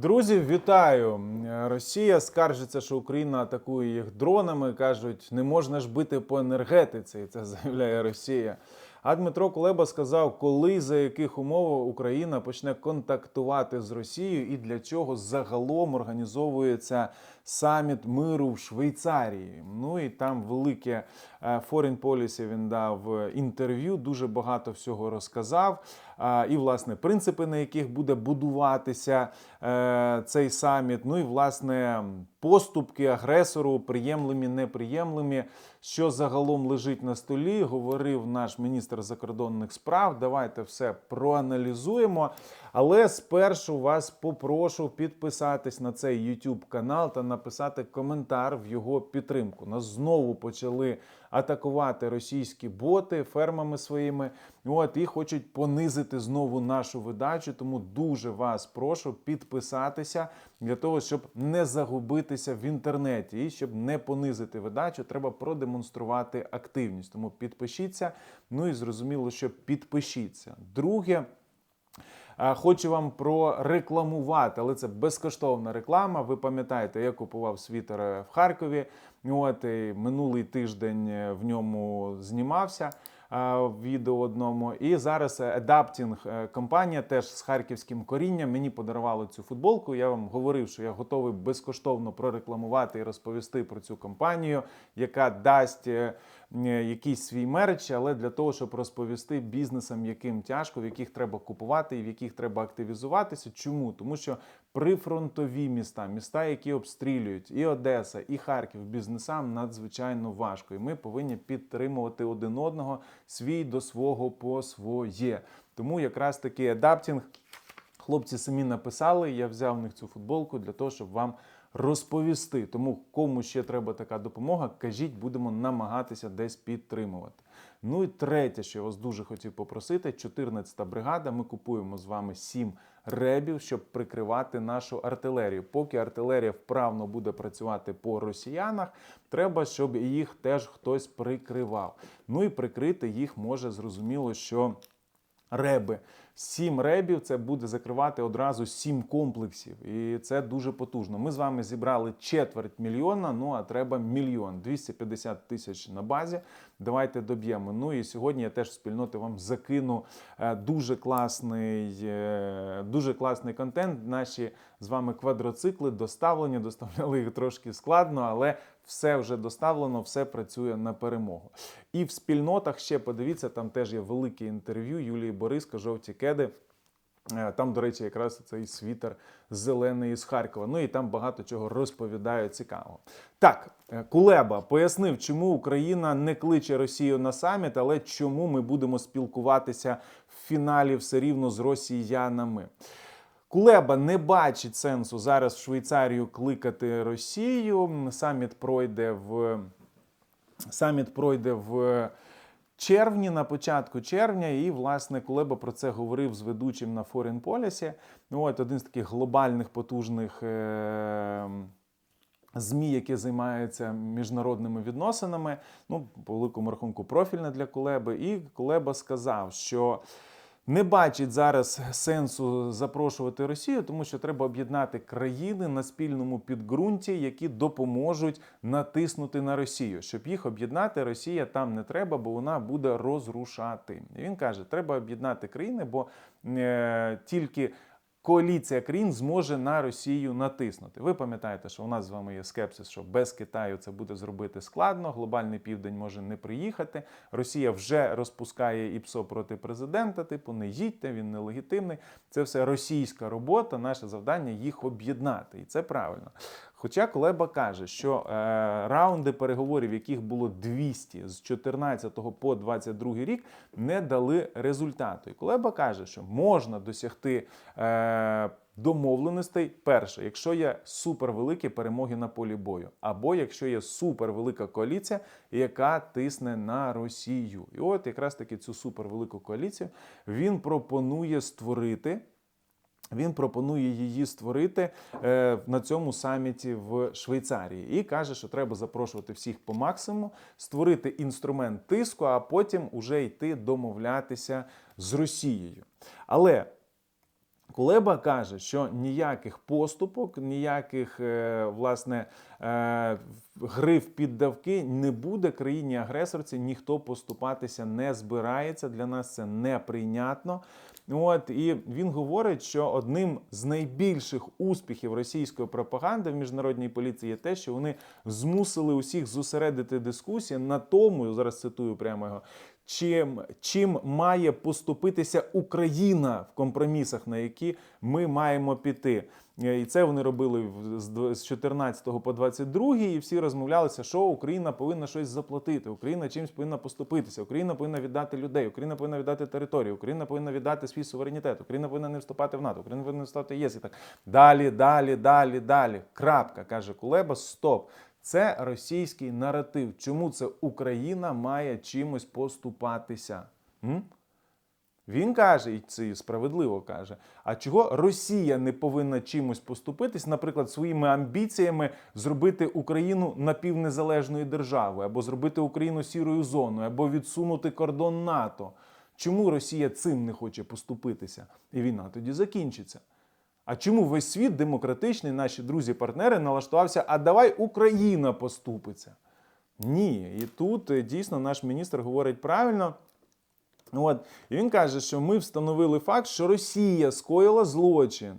Друзі, вітаю! Росія скаржиться, що Україна атакує їх дронами. кажуть, не можна ж бити по енергетиці. Це заявляє Росія. А Дмитро Кулеба сказав, коли за яких умов Україна почне контактувати з Росією і для чого загалом організовується саміт миру в Швейцарії. Ну і там велике е, Foreign Policy він дав е, інтерв'ю, дуже багато всього розказав. І, власне, принципи, на яких буде будуватися е, цей саміт. Ну і власне поступки агресору, приємлемі, неприємлемі, що загалом лежить на столі, говорив наш міністр закордонних справ. Давайте все проаналізуємо. Але спершу вас попрошу підписатись на цей YouTube канал та написати коментар в його підтримку. Нас знову почали атакувати російські боти фермами своїми. От і хочуть понизити знову нашу видачу. Тому дуже вас прошу підписатися для того, щоб не загубитися в інтернеті і щоб не понизити видачу, треба продемонструвати активність. Тому підпишіться. Ну і зрозуміло, що підпишіться. Друге. Хочу вам прорекламувати, але це безкоштовна реклама. Ви пам'ятаєте, я купував світер е, в Харкові. От і минулий тиждень е, в ньому знімався відео одному. І зараз Adapting е, компанія теж з харківським корінням мені подарувала цю футболку. Я вам говорив, що я готовий безкоштовно прорекламувати і розповісти про цю компанію, яка дасть якийсь свій мерч, але для того, щоб розповісти бізнесам, яким тяжко, в яких треба купувати і в яких треба активізуватися. Чому? Тому що прифронтові міста, міста, які обстрілюють, і Одеса, і Харків бізнесам надзвичайно важко. І ми повинні підтримувати один одного свій до свого по своє. Тому якраз таки адаптінг. Хлопці самі написали, я взяв в них цю футболку для того, щоб вам розповісти. Тому кому ще треба така допомога, кажіть, будемо намагатися десь підтримувати. Ну і третє, що я вас дуже хотів попросити: 14-та бригада. Ми купуємо з вами 7 ребів, щоб прикривати нашу артилерію. Поки артилерія вправно буде працювати по росіянах, треба, щоб їх теж хтось прикривав. Ну і прикрити їх може зрозуміло, що реби. Сім ребів це буде закривати одразу сім комплексів, і це дуже потужно. Ми з вами зібрали четверть мільйона. Ну а треба мільйон 250 тисяч на базі. Давайте доб'ємо. Ну і сьогодні я теж спільноти вам закину е, дуже класний, е, дуже класний контент. Наші з вами квадроцикли доставлені. Доставляли їх трошки складно, але все вже доставлено, все працює на перемогу. І в спільнотах ще подивіться, там теж є велике інтерв'ю Юлії Бориска, жовті кеди. Е, Там, до речі, якраз цей світер зелений з Харкова. Ну і там багато чого розповідає цікавого. Так, е, Кулеба пояснив, чому Україна не кличе Росію на саміт, але чому ми будемо спілкуватися в фіналі все рівно з росіянами. Кулеба не бачить сенсу зараз в Швейцарію кликати Росію. Саміт пройде в саміт пройде в червні, на початку червня, і власне Кулеба про це говорив з ведучим на Foreign Policy. Ну, от один з таких глобальних потужних. Е- ЗМІ, які займаються міжнародними відносинами, ну, по великому рахунку, профільне для Кулеби. І Кулеба сказав, що не бачить зараз сенсу запрошувати Росію, тому що треба об'єднати країни на спільному підґрунті, які допоможуть натиснути на Росію. Щоб їх об'єднати, Росія там не треба, бо вона буде розрушати. І він каже: треба об'єднати країни, бо е, тільки. Коаліція країн зможе на Росію натиснути. Ви пам'ятаєте, що у нас з вами є скепсис, що без Китаю це буде зробити складно. Глобальний південь може не приїхати. Росія вже розпускає ІПСО проти президента. Типу, не їдьте, він нелегітимний. Це все російська робота. Наше завдання їх об'єднати, і це правильно. Хоча Колеба каже, що е, раунди переговорів, яких було 200 з 14 по 22 рік, не дали результату. І Колеба каже, що можна досягти е, домовленостей. Перше, якщо є супервеликі перемоги на полі бою, або якщо є супервелика коаліція, яка тисне на Росію. І от якраз таки цю супервелику коаліцію він пропонує створити. Він пропонує її створити е, на цьому саміті в Швейцарії і каже, що треба запрошувати всіх по максимуму, створити інструмент тиску, а потім уже йти домовлятися з Росією. Але Кулеба каже, що ніяких поступок, ніяких е, власне е, гри в піддавки не буде країні агресорці. Ніхто поступатися не збирається. Для нас це неприйнятно. От і він говорить, що одним з найбільших успіхів російської пропаганди в міжнародній поліції є те, що вони змусили усіх зосередити дискусії на тому, зараз цитую прямо його. Чим, чим має поступитися Україна в компромісах, на які ми маємо піти, Е, і це вони робили з з 14 по 22, і всі розмовлялися, що Україна повинна щось заплатити, Україна чимось повинна поступитися, Україна повинна віддати людей, Україна повинна віддати територію, Україна повинна віддати свій суверенітет, Україна повинна не вступати в НАТО, Україна повинна не вступати в ЄС і так далі, далі, далі, далі. Крапка каже Кулеба. Стоп. Це російський наратив. Чому це Україна має чимось поступатися? М? Він каже, і це справедливо каже. А чого Росія не повинна чимось поступитись, наприклад, своїми амбіціями зробити Україну напівнезалежною державою, або зробити Україну сірою зоною, або відсунути кордон НАТО? Чому Росія цим не хоче поступитися? І війна тоді закінчиться. А чому весь світ демократичний, наші друзі-партнери налаштувався, а давай Україна поступиться? Ні. І тут е, дійсно наш міністр говорить правильно. От, і він каже, що ми встановили факт, що Росія скоїла злочин.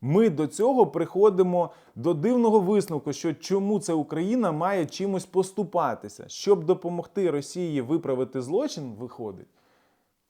Ми до цього приходимо до дивного висновку, що чому це Україна має чимось поступатися, щоб допомогти Росії виправити злочин, виходить.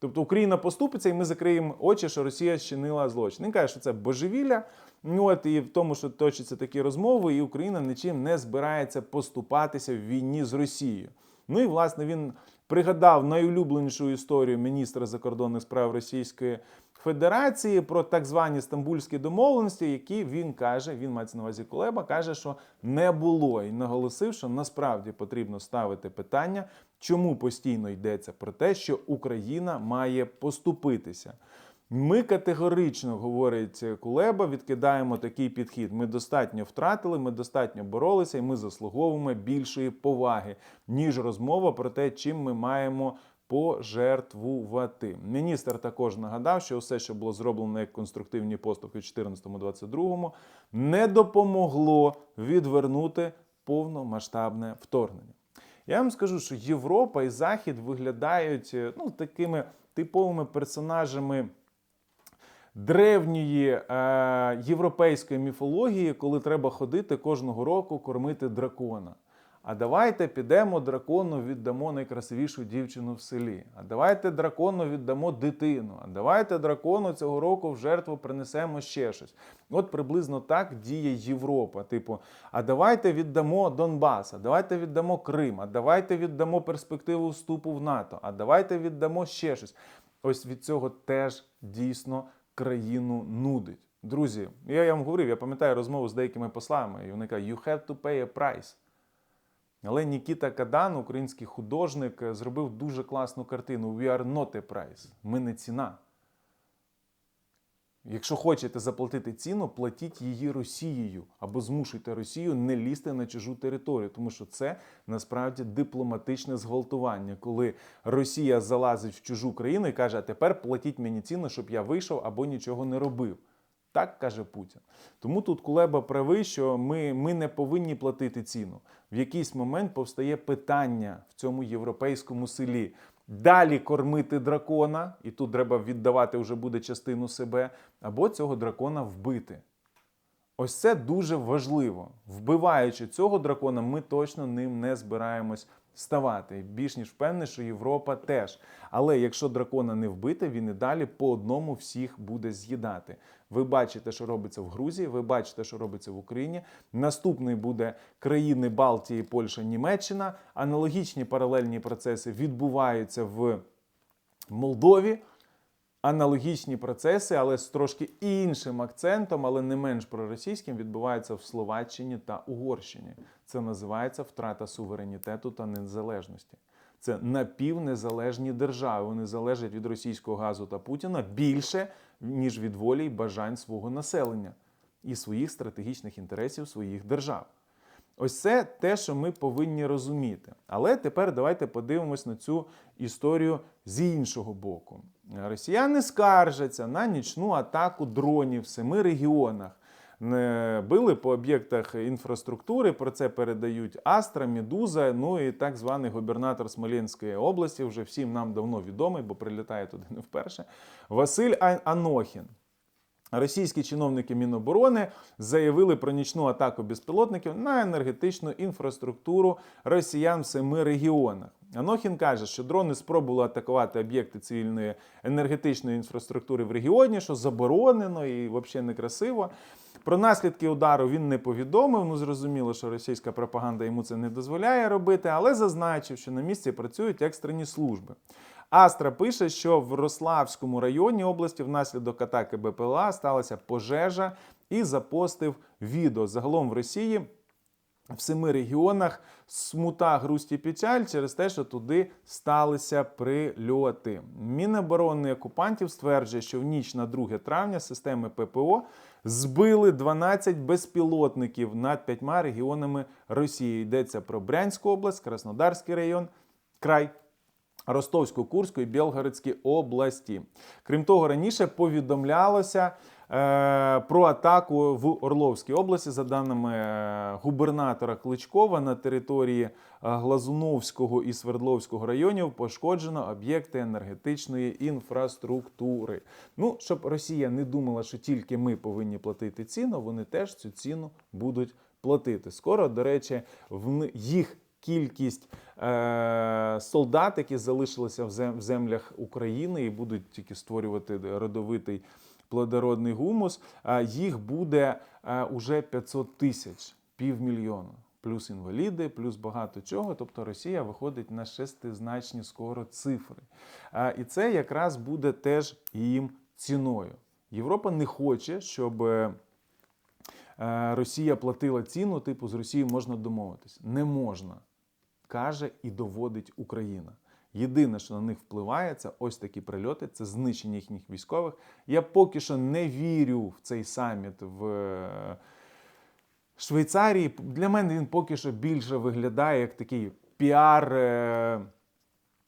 Тобто Україна поступиться, і ми закриємо очі, що Росія чинила злочин. Він каже, що це божевілля. Ну, От і в тому, що точаться такі розмови, і Україна нічим не збирається поступатися в війні з Росією. Ну і власне він пригадав найулюбленішу історію міністра закордонних справ Російської Федерації про так звані стамбульські домовленості, які він каже, він мається на увазі Кулеба, каже, що не було, і наголосив, що насправді потрібно ставити питання, чому постійно йдеться про те, що Україна має поступитися. Ми категорично, говорить Кулеба, відкидаємо такий підхід. Ми достатньо втратили, ми достатньо боролися, і ми заслуговуємо більшої поваги, ніж розмова про те, чим ми маємо пожертвувати. Міністр також нагадав, що все, що було зроблено як конструктивні поступки в 2014-2022, не допомогло відвернути повномасштабне вторгнення. Я вам скажу, що Європа і Захід виглядають е, ну, такими типовими персонажами древньої е, європейської міфології, коли треба ходити кожного року кормити дракона. А давайте підемо дракону, віддамо найкрасивішу дівчину в селі. А давайте дракону віддамо дитину. А давайте дракону цього року в жертву принесемо ще щось. От приблизно так діє Європа. Типу, а давайте віддамо Донбас, а давайте віддамо Крим, а давайте віддамо перспективу вступу в НАТО, а давайте віддамо ще щось. Ось від цього теж дійсно країну нудить. Друзі, я, я вам говорив, я пам'ятаю розмову з деякими послами, і вони кажуть, you have to pay a price. Але Нікіта Кадан, український художник, зробив дуже класну картину. We are not a price. Ми не ціна. Якщо хочете заплатити ціну, платіть її Росією або змушуйте Росію не лізти на чужу територію, тому що це насправді дипломатичне зґвалтування, коли Росія залазить в чужу країну і каже: а тепер платіть мені ціну, щоб я вийшов або нічого не робив. Так каже Путін. Тому тут Кулеба правий, що ми, ми не повинні платити ціну. В якийсь момент повстає питання в цьому європейському селі. Далі кормити дракона, і тут треба віддавати вже буде частину себе, або цього дракона вбити. Ось це дуже важливо. Вбиваючи цього дракона, ми точно ним не збираємось ставати. Більш ніж впевнений, що Європа теж. Але якщо дракона не вбити, він і далі по одному всіх буде з'їдати. Ви бачите, що робиться в Грузії, ви бачите, що робиться в Україні. Наступний буде країни Балтії, Польща, Німеччина. Аналогічні паралельні процеси відбуваються в Молдові. Аналогічні процеси, але з трошки іншим акцентом, але не менш проросійським, відбуваються в Словаччині та Угорщині. Це називається втрата суверенітету та незалежності. Це напівнезалежні держави. Вони залежать від російського газу та Путіна більше, ніж від волі й бажань свого населення і своїх стратегічних інтересів своїх держав. Ось це те, що ми повинні розуміти. Але тепер давайте подивимось на цю історію з іншого боку. Росіяни скаржаться на нічну атаку дронів в семи регіонах. Не били по об'єктах інфраструктури. Про це передають Астра, Медуза, ну і так званий губернатор Смоленської області, вже всім нам давно відомий, бо прилітає туди не вперше. Василь Анохін. Російські чиновники Міноборони заявили про нічну атаку безпілотників на енергетичну інфраструктуру росіян в семи регіонах. Анохін каже, що дрони спробували атакувати об'єкти цивільної енергетичної інфраструктури в регіоні, що заборонено і взагалі некрасиво. Про наслідки удару він не повідомив. Ну зрозуміло, що російська пропаганда йому це не дозволяє робити, але зазначив, що на місці працюють екстрені служби. Астра пише, що в Рославському районі області внаслідок атаки БПЛА сталася пожежа і запостив відео. Загалом в Росії в семи регіонах смута, грусть і печаль через те, що туди сталися прильоти. Міноборони окупантів стверджує, що в ніч на 2 травня системи ППО збили 12 безпілотників над п'ятьма регіонами Росії. Йдеться про Брянську область, Краснодарський район, край. Ростовську, Курську і Білгородській області. Крім того, раніше повідомлялося про атаку в Орловській області, за даними е, губернатора Кличкова, на території е, Глазуновського і Свердловського районів пошкоджено об'єкти енергетичної інфраструктури. Ну, щоб Росія не думала, що тільки ми повинні платити ціну, вони теж цю ціну будуть платити. Скоро, до речі, в їх кількість е, солдат, які залишилися в землях України і будуть тільки створювати родовитий плодородний гумус, їх буде е, уже 500 тисяч, півмільйона. Плюс інваліди, плюс багато чого. Тобто Росія виходить на шестизначні скоро цифри. І це якраз буде теж їм ціною. Європа не хоче, щоб е, е, Росія платила ціну, типу з Росією можна домовитись. Не можна, каже і доводить Україна. Єдине, що на них впливає, це ось такі прильоти, це знищення їхніх військових. Я поки що не вірю в цей саміт в е, Швейцарії. Для мене він поки що більше виглядає як такий піар е,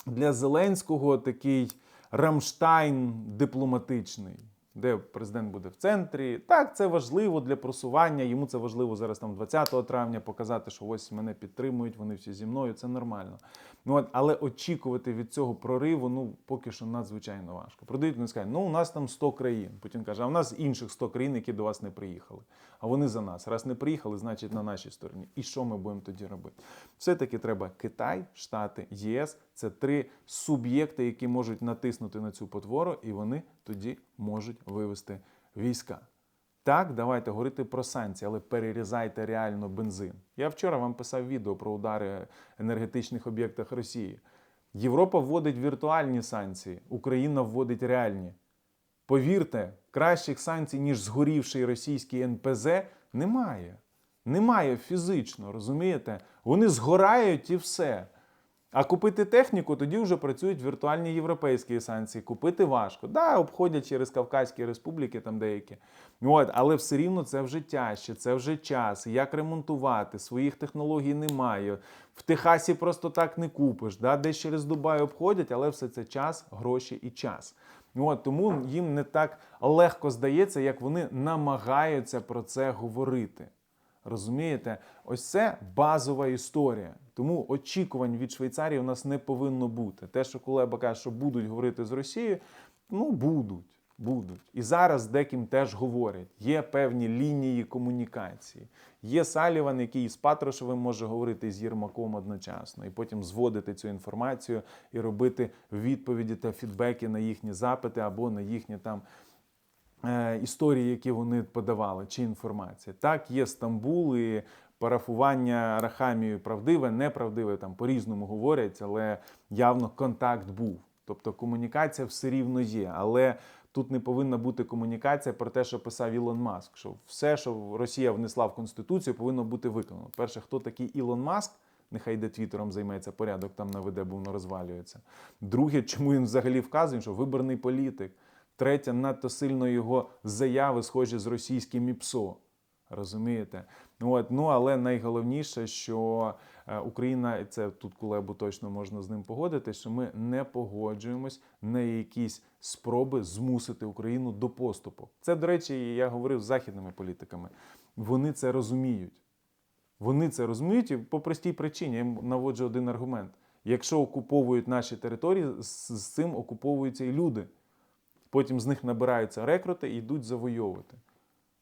для Зеленського, такий Рамштайн дипломатичний. Де президент буде в центрі. Так, це важливо для просування. Йому це важливо зараз там 20 травня показати, що ось мене підтримують, вони всі зі мною. Це нормально. Ну от, але очікувати від цього прориву, ну поки що надзвичайно важко. Продають вони скажуть, ну у нас там 100 країн. Путін каже, а в нас інших 100 країн, які до вас не приїхали. А вони за нас. Раз не приїхали, значить на нашій стороні. І що ми будемо тоді робити? Все-таки треба Китай, Штати, ЄС. Це три суб'єкти, які можуть натиснути на цю потвору, і вони тоді можуть вивести війська. Так, давайте говорити про санкції, але перерізайте реально бензин. Я вчора вам писав відео про удари в енергетичних об'єктах Росії. Європа вводить віртуальні санкції, Україна вводить реальні. Повірте, кращих санкцій, ніж згорівший російський НПЗ, немає. Немає фізично, розумієте? Вони згорають і все. А купити техніку тоді вже працюють віртуальні європейські санкції. Купити важко. Да, обходять через Кавказькі республіки, там деякі. От, але все рівно це вже тяжче, це вже час. Як ремонтувати? Своїх технологій немає. В Техасі просто так не купиш. Да? Десь через Дубай обходять, але все це час, гроші і час. От, тому їм не так легко здається, як вони намагаються про це говорити. Розумієте, ось це базова історія. Тому очікувань від Швейцарії у нас не повинно бути. Те, що Кулеба каже, що будуть говорити з Росією, ну будуть. Будуть. І зараз деким теж говорять. Є певні лінії комунікації. Є Саліван, який з Патрушевим може говорити з Єрмаком одночасно, і потім зводити цю інформацію і робити відповіді та фідбеки на їхні запити або на їхні там е, історії, які вони подавали, чи інформація. Так, є Стамбул і парафування Рахамією правдиве, неправдиве, там по-різному говорять, але явно контакт був. Тобто комунікація все рівно є. Але тут не повинна бути комунікація про те, що писав Ілон Маск, що все, що Росія внесла в Конституцію, повинно бути виконано. Перше, хто такий Ілон Маск? Нехай де твіттером займеться порядок, там наведе, бо воно розвалюється. Друге, чому він взагалі вказує, що виборний політик. Третє, надто сильно його заяви схожі з російським ІПСО. Розумієте? От, ну але найголовніше, що е, Україна, і це тут Кулебу точно можна з ним погодити, що ми не погоджуємось на якісь спроби змусити Україну до поступу. Це, до речі, я говорив з західними політиками. Вони це розуміють. Вони це розуміють і по простій причині. Я наводжу один аргумент: якщо окуповують наші території, з цим окуповуються і люди. Потім з них набираються рекрути і йдуть завойовувати.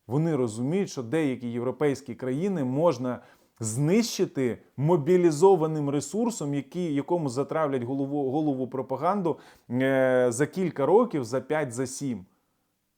Вони розуміють, що деякі європейські країни можна знищити мобілізованим ресурсом, які, якому затравлять голову, голову пропаганду е, за кілька років, за 5 за 7.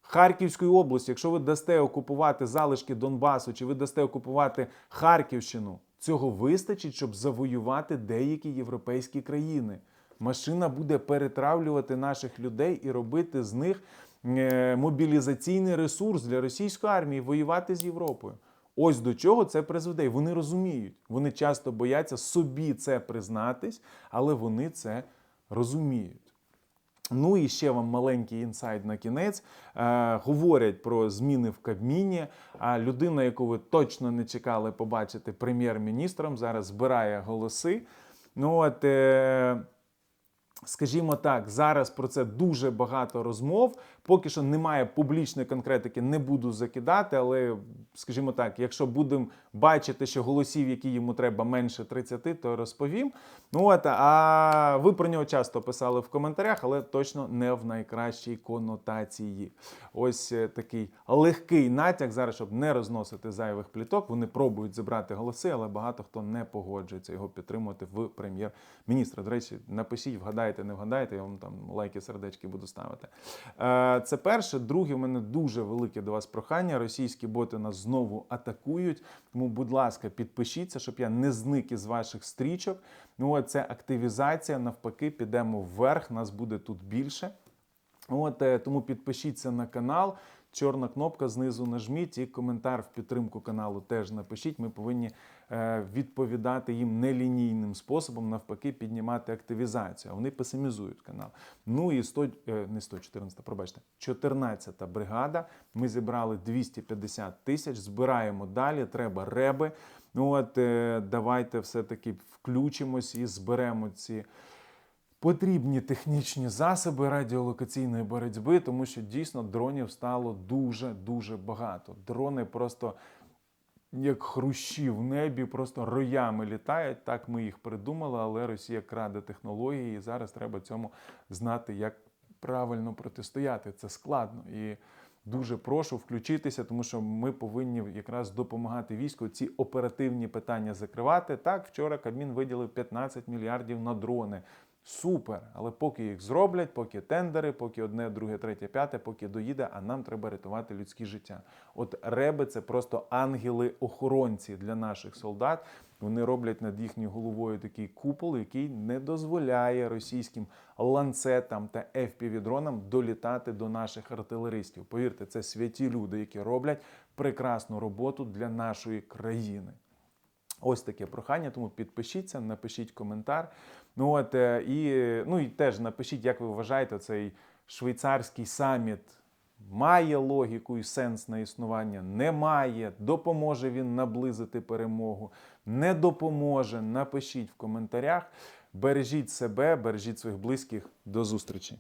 Харківської області, якщо ви дасте окупувати залишки Донбасу, чи ви дасте окупувати Харківщину, цього вистачить, щоб завоювати деякі європейські країни. Машина буде перетравлювати наших людей і робити з них е, мобілізаційний ресурс для російської армії, воювати з Європою. Ось до чого це призведе. Вони розуміють. Вони часто бояться собі це признатись, але вони це розуміють. Ну і ще вам маленький інсайт на кінець. Е, говорять про зміни в Кабміні. А людина, яку ви точно не чекали побачити прем'єр-міністром, зараз збирає голоси. Ну от, е, скажімо так, зараз про це дуже багато розмов. Поки що немає публічної конкретики, не буду закидати, але скажімо так, якщо будемо бачити, що голосів, які йому треба менше 30, то розповім. Ну от, а ви про нього часто писали в коментарях, але точно не в найкращій конотації. Ось е, такий легкий натяк зараз, щоб не розносити зайвих пліток. Вони пробують зібрати голоси, але багато хто не погоджується його підтримувати в прем'єр-міністра. До речі, напишіть, вгадаєте, не вгадаєте, я вам там лайки, сердечки буду ставити. Це перше. Друге, в мене дуже велике до вас прохання. Російські боти нас знову атакують. Тому, будь ласка, підпишіться, щоб я не зник із ваших стрічок. Ну, це активізація. Навпаки, підемо вверх. Нас буде тут більше. От е, тому підпишіться на канал. Чорна кнопка знизу нажміть і коментар в підтримку каналу теж напишіть. Ми повинні е, відповідати їм нелінійним способом, навпаки, піднімати активізацію. Вони песимізують канал. Ну і 100, е, не 114, пробачте, 14-та бригада. Ми зібрали 250 тисяч. Збираємо далі. Треба реби. Ну от е, давайте все-таки включимось і зберемо ці потрібні технічні засоби радіолокаційної боротьби, тому що дійсно дронів стало дуже дуже багато. Дрони просто як хрущі в небі, просто роями літають. Так ми їх придумали, але Росія краде технології, і зараз треба цьому знати, як правильно протистояти. Це складно і. Дуже прошу включитися, тому що ми повинні якраз допомагати війську ці оперативні питання закривати. Так, вчора Кабмін виділив 15 мільярдів на дрони. Супер, але поки їх зроблять, поки тендери, поки одне, друге, третє, п'яте, поки доїде, а нам треба рятувати людські життя. От реби це просто ангели-охоронці для наших солдат. Вони роблять над їхньою головою такий купол, який не дозволяє російським ланцетам та FPV-дронам долітати до наших артилеристів. Повірте, це святі люди, які роблять прекрасну роботу для нашої країни. Ось таке прохання, тому підпишіться, напишіть коментар. Ну от е, і ну і теж напишіть, як ви вважаєте, цей швейцарський саміт має логіку і сенс на існування, не має, допоможе він наблизити перемогу, не допоможе. Напишіть в коментарях. Бережіть себе, бережіть своїх близьких. До зустрічі.